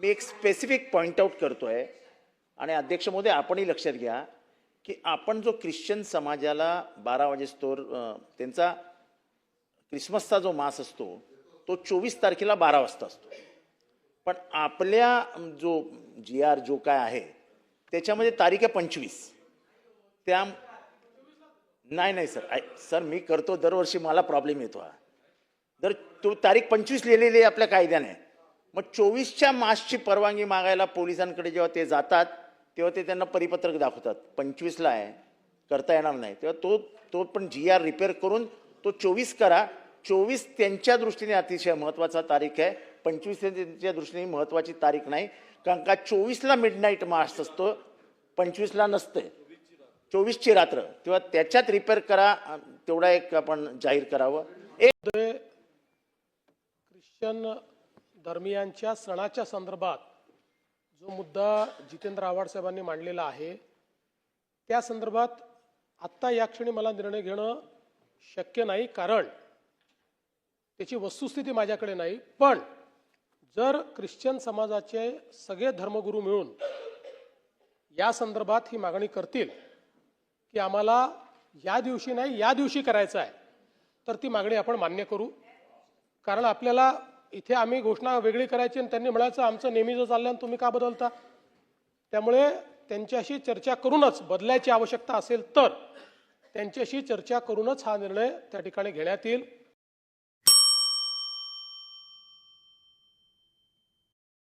मी एक specific point out आहे आणि अध्यक्ष महोदय आपणही लक्षात घ्या की आपण जो ख्रिश्चन समाजाला बारा वाजेस्तोर त्यांचा क्रिसमसचा जो मास असतो तो चोवीस तारखेला बारा वाजता असतो. पण आपल्या जो जी आर जो काय आहे त्याच्यामध्ये तारीख आहे पंचवीस. त्या नाही नाही सर. आय सर मी करतो दरवर्षी मला प्रॉब्लेम येतो हा. दर तो तारीख पंचवीस लिहिलेली आहे आपल्या कायद्याने. मग चोवीसच्या मासची परवानगी मागायला पोलिसांकडे जेव्हा ते जातात तेव्हा ते त्यांना परिपत्रक दाखवतात. पंचवीसला आहे करता येणार नाही. तेव्हा तो तो पण जी आर रिपेअर करून तो चोवीस करा. चोवीस त्यांच्या दृष्टीने अतिशय महत्त्वाचा तारीख आहे. पंचवीस त्यांच्या दृष्टीने महत्त्वाची तारीख नाही. कारण का चोवीसला मिड नाईट असतो पंचवीसला नसते. चोवीसची रात्र. तेव्हा त्याच्यात रिपेअर करा तेवढा एक आपण जाहीर करावं. एक ख्रिश्चन धर्मियांच्या सणाच्या संदर्भात जो मुद्दा जितेंद्र आव्हाड साहेबांनी मांडलेला आहे त्या संदर्भात आत्ता या क्षणी मला निर्णय घेणं शक्य नाही कारण त्याची वस्तुस्थिती माझ्याकडे नाही. पण जर ख्रिश्चन समाजाचे सगळे धर्मगुरू मिळून या संदर्भात ही मागणी करतील की आम्हाला या दिवशी नाही या दिवशी करायचं आहे तर ती मागणी आपण मान्य करू. कारण आपल्याला इथे आम्ही घोषणा वेगळी करायची आणि त्यांनी म्हणायचं आमचं नेहमीचं चाललं आणि तुम्ही का बदलता? त्यामुळे त्यांच्याशी चर्चा करूनच बदलायची आवश्यकता असेल तर त्यांच्याशी चर्चा करूनच हा निर्णय त्या ठिकाणी घेण्यात येईल.